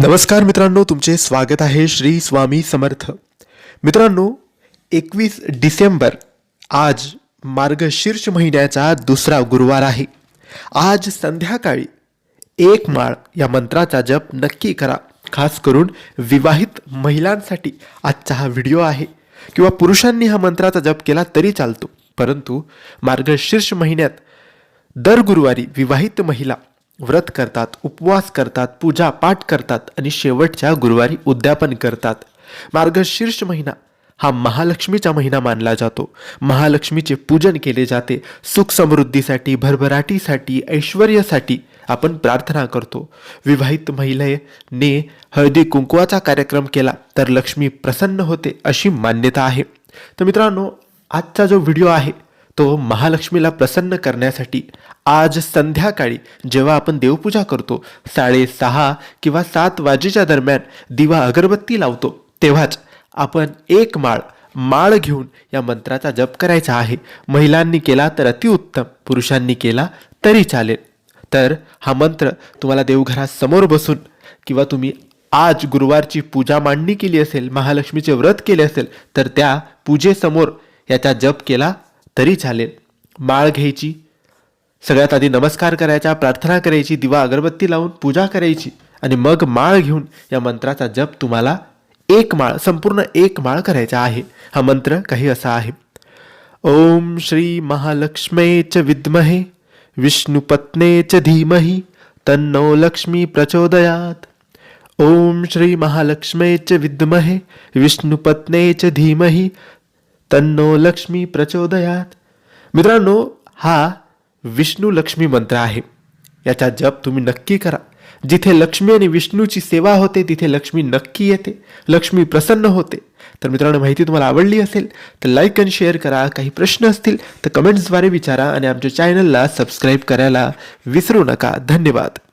नमस्कार मित्रांनो तुमचे स्वागत आहे श्री स्वामी समर्थ. मित्रांनो एकवीस डिसेंबर आज मार्गशीर्ष महिन्याचा दुसरा गुरुवार आहे. आज संध्याकाळी एक माळ या मंत्राचा जप नक्की करा. खास करून विवाहित महिलांसाठी आजचा हा व्हिडिओ आहे. किंवा पुरुषांनी हा मंत्राचा जप केला तरी चालतो. परंतु मार्गशीर्ष महिन्यात दर गुरुवारी विवाहित महिला व्रत करतात उपवास करतात पूजा पाठ करतात आणि शेवटच्या गुरुवारी उद्यापन करतात. मार्गशीर्ष महिना हा महालक्ष्मीचा महिना मानला जातो. महालक्ष्मीचे पूजन केले जाते. सुख समृद्धीसाठी भरभराटीसाठी ऐश्वर्यासाठी आपण प्रार्थना करतो. विवाहित महिलेने हळदी कुंकवाचा कार्यक्रम केला तर लक्ष्मी प्रसन्न होते अशी मान्यता आहे. तर मित्रांनो आजचा जो व्हिडिओ आहे तो महालक्ष्मीला प्रसन्न करण्यासाठी आज संध्याकाळी जेव्हा आपण देवपूजा करतो साडेसहा किंवा सात वाजेच्या दरम्यान दिवा अगरबत्ती लावतो तेव्हाच आपण एक माळ माळ घेऊन या मंत्राचा जप करायचा आहे. महिलांनी केला तर अतिउत्तम पुरुषांनी केला तरी चालेल. तर हा मंत्र तुम्हाला देवघरासमोर बसून किंवा तुम्ही आज गुरुवारची पूजा मांडणी केली असेल महालक्ष्मीचे व्रत केले असेल तर त्या पूजेसमोर याचा जप केला तरी चालेल. माळ घ्यायची. सगळ्यात आधी नमस्कार करायचा प्रार्थना करायची दिवा अगरबत्ती लावून पूजा करायची आणि मग माळ घेऊन या मंत्राचा जप तुम्हाला एक माळ संपूर्ण एक माळ करायचा आहे. हा मंत्र काही असा आहे. ओम श्री महालक्ष्मे च विद्महे विष्णुपत्ने च धीमहि तन्नो लक्ष्मी प्रचोदयात. ओम श्री महालक्ष्मे च विद्महे विष्णुपत्ने च धीमहि तन्नो लक्ष्मी प्रचोदयात. मित्रांनो हा विष्णू लक्ष्मी मंत्र आहे. याचा जप तुम्ही नक्की करा. जिथे लक्ष्मी आणि विष्णूची सेवा होते तिथे लक्ष्मी नक्की येते. लक्ष्मी प्रसन्न होते. तर मित्रांनो माहिती तुम्हाला आवडली असेल तर लाईक आणि शेअर करा. काही प्रश्न असतील तर कमेंट्सद्वारे विचारा आणि आमच्या चॅनलला सबस्क्राईब करायला विसरू नका. धन्यवाद.